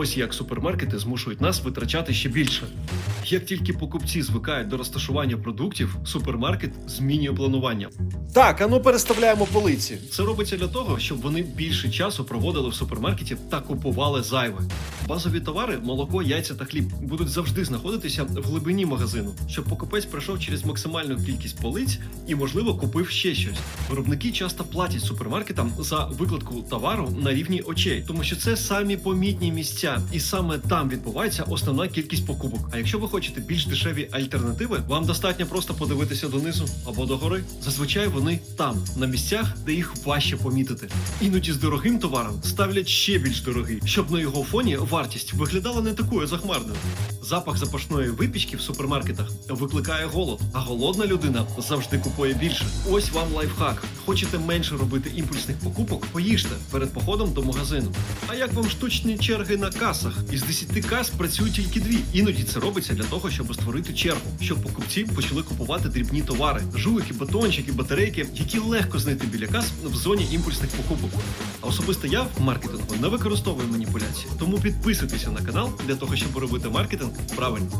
Ось як супермаркети змушують нас витрачати ще більше. Як тільки покупці звикають до розташування продуктів, супермаркет змінює планування. Так, а ну переставляємо полиці. Це робиться для того, щоб вони більше часу проводили в супермаркеті та купували зайве. Базові товари, молоко, яйця та хліб будуть завжди знаходитися в глибині магазину, щоб покупець пройшов через максимальну кількість полиць і, можливо, купив ще щось. Виробники часто платять супермаркетам за викладку товару на рівні очей, тому що це самі помітні місця, і саме там відбувається основна кількість покупок. А якщо ви хочете більш дешеві альтернативи, вам достатньо просто подивитися донизу або догори. Зазвичай вони там, на місцях, де їх важче помітити. Іноді з дорогим товаром ставлять ще більш дорогий, щоб на його фоні вартість виглядала не такою захмарною. Запах запашної випічки в супермаркетах викликає голод, а голодна людина завжди купує більше. Ось вам лайфхак. Хочете менше робити імпульсних покупок? Поїжте перед походом до магазину. А як вам штучні черги на касах? Із 10 кас працюють тільки дві. Іноді це робиться для того, щоб створити чергу, щоб покупці почали купувати дрібні товари, жуйки, батончики, батарейки, які легко знайти біля кас в зоні імпульсних покупок. А особисто я в маркетингу не використовую маніпуляції. Тому підписуйтеся на канал для того, щоб робити маркетинг правильно.